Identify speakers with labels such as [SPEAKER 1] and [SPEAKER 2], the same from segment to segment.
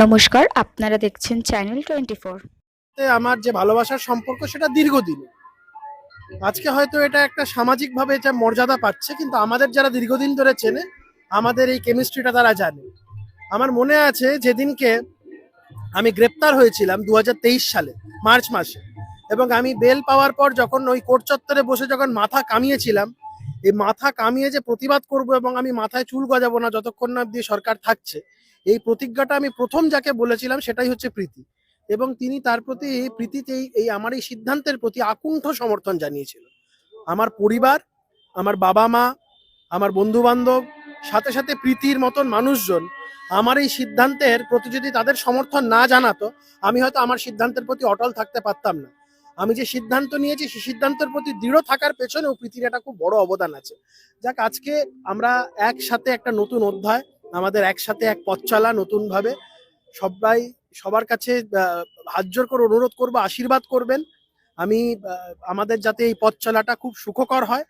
[SPEAKER 1] নমস্কার, আপনারা দেখছেন চ্যানেল টোয়েন্টি ফোর
[SPEAKER 2] আমার যে ভালোবাসার সম্পর্ক, সেটা দীর্ঘদিন আজকে হয়তো এটা একটা সামাজিকভাবে এটা মর্যাদা পাচ্ছে, কিন্তু আমাদের যারা দীর্ঘদিন ধরে চেনে, আমাদের এই কেমিস্ট্রিটা তারা জানে। আমার মনে আছে যেদিনকে আমি গ্রেপ্তার হয়েছিলাম দু হাজার তেইশ সালে, মার্চ মাসে, এবং আমি বেল পাওয়ার পর যখন ওই কোর্ট চত্বরে বসে যখন মাথা কামিয়েছিলাম এই মাথা কামিয়ে যে প্রতিবাদ করব এবং আমি মাথায় চুল গজাবো না যতক্ষণ না অব্দি সরকার থাকছে, এই প্রতিজ্ঞাটা আমি প্রথম যাকে বলেছিলাম সেটাই হচ্ছে প্রীতি। এবং তিনি তার প্রতি এই প্রীতিতেই এই আমার এই সিদ্ধান্তের প্রতি আকুণ্ঠ সমর্থন জানিয়েছিল। আমার পরিবার, আমার বাবা মা, আমার বন্ধু বান্ধব সাথে সাথে প্রীতির মতন মানুষজন আমার এই সিদ্ধান্তের প্রতি যদি তাদের সমর্থন না জানাতো, আমি হয়তো আমার সিদ্ধান্তের প্রতি অটল থাকতে পারতাম না। আমি যে সিদ্ধান্ত নিয়েছি সেই সিদ্ধান্তের প্রতি দৃঢ় থাকার পেছনেও প্রীতির একটা খুব বড় অবদান আছে। যাক, আজকে আমরা একসাথে একটা নতুন অধ্যায়, আমাদের একসাথে এক পথ চলা নতুন ভাবে সবাই, সবার কাছে জোর করে অনুরোধ করব, আশীর্বাদ করবেন। আমি আমাদের যাতে এই পথ চলাটা খুব সুখকর হয়,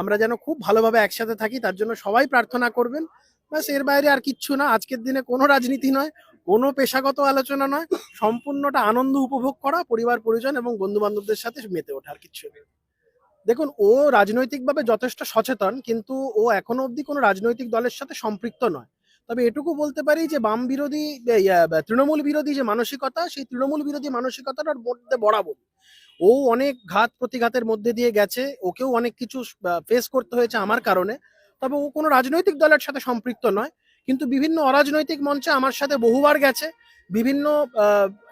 [SPEAKER 2] আমরা যেন খুব ভালোভাবে একসাথে থাকি, তার জন্য সবাই প্রার্থনা করবেন। ব্যাস, এর বাইরে আর কিচ্ছু না, আজকের দিনে কোনো রাজনীতি নয়। কোনো পেশাগত আলোচনা নয়, সম্পূর্ণটা আনন্দ উপভোগ করা, পরিবার, পরিজন এবং বন্ধু বান্ধবদের সাথে মেতে ওঠা আর কিচ্ছু নেই দেখুন, ও রাজনৈতিকভাবে যথেষ্ট সচেতন, কিন্তু ও এখনও অবধি কোনো রাজনৈতিক দলের সাথে সম্পৃক্ত নয়। তবে এটুকু বলতে পারি যে, বাম বিরোধী তৃণমূল বিরোধী যে মানসিকতা, সেই তৃণমূল বিরোধী মানসিকতাটার মধ্যে বরাবর। ও অনেক ঘাত প্রতিঘাতের মধ্যে দিয়ে গেছে, ওকেও অনেক কিছু ফেস করতে হয়েছে আমার কারণে। তবে ও কোনো রাজনৈতিক দলের সাথে সম্পৃক্ত নয়। কিন্তু বিভিন্ন অরাজনৈতিক মঞ্চে আমার সাথে বহুবার গেছে। বিভিন্ন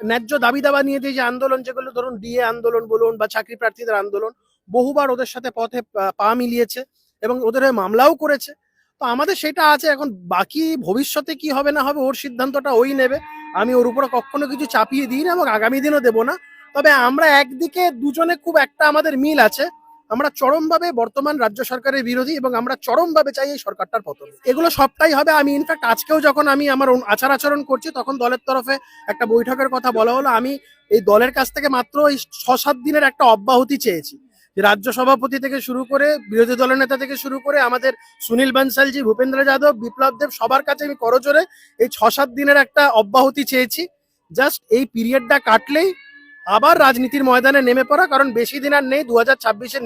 [SPEAKER 2] ন্যায্য দাবি দাবা নিয়ে যে আন্দোলন যেগুলো ধরুন ডিএ আন্দোলন বলুন বা চাকরি প্রার্থীদের আন্দোলন, বহুবার ওদের সাথে পথে পা মিলিয়েছে এবং ওদের হয়ে মামলাও করেছে। তো আমাদের সেটা আছে, এখন বাকি ভবিষ্যতে কি হবে না হবে ওর সিদ্ধান্তটা ওই নেবে। আমি ওর উপরে কখনো কিছু চাপিয়ে দিই না এবং আগামী দিনও দেবো না। তবে আমরা একদিকে দুজনে খুব একটা আমাদের মিল আছে। আমরা চরমভাবে বর্তমান রাজ্য সরকারের বিরোধী এবং আমরা চরমভাবে চাই এই সরকারটার পতন। এগুলো সবটাই হবে। আমি ইনফ্যাক্ট আজকেও যখন আমি আমার আচার আচরণ করছি, তখন দলের তরফে একটা বৈঠকের কথা বলা হলো। আমি এই দলের কাছ থেকে মাত্র এই ছ সাত দিনের একটা অব্যাহতি চেয়েছি। রাজ্য সভাপতি থেকে শুরু করে, বিরোধী দলের নেতা থেকে শুরু করে, আমাদের সুনীল বানসালজি, ভূপেন্দ্র যাদব, বিপ্লব দেব, সবার কাছে আমি করজোরে এই ছ সাত দিনের একটা অব্যাহতি চেয়েছি। জাস্ট এই পিরিয়ডটা কাটলেই আবার রাজনীতির ময়দানে নেমে পড়া, কারণ বেশি দিন আর নেই দু হাজার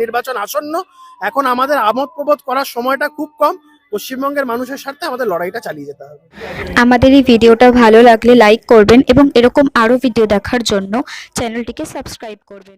[SPEAKER 2] নির্বাচন আসন্ন। এখন আমাদের আমোদ প্রবোধ করার সময়টা খুব কম। পশ্চিমবঙ্গের মানুষের স্বার্থে আমাদের লড়াইটা চালিয়ে যেতে হবে।
[SPEAKER 1] আমাদের এই ভিডিওটা ভালো লাগলে লাইক করবেন এবং এরকম আরও ভিডিও দেখার জন্য চ্যানেলটিকে সাবস্ক্রাইব করবেন।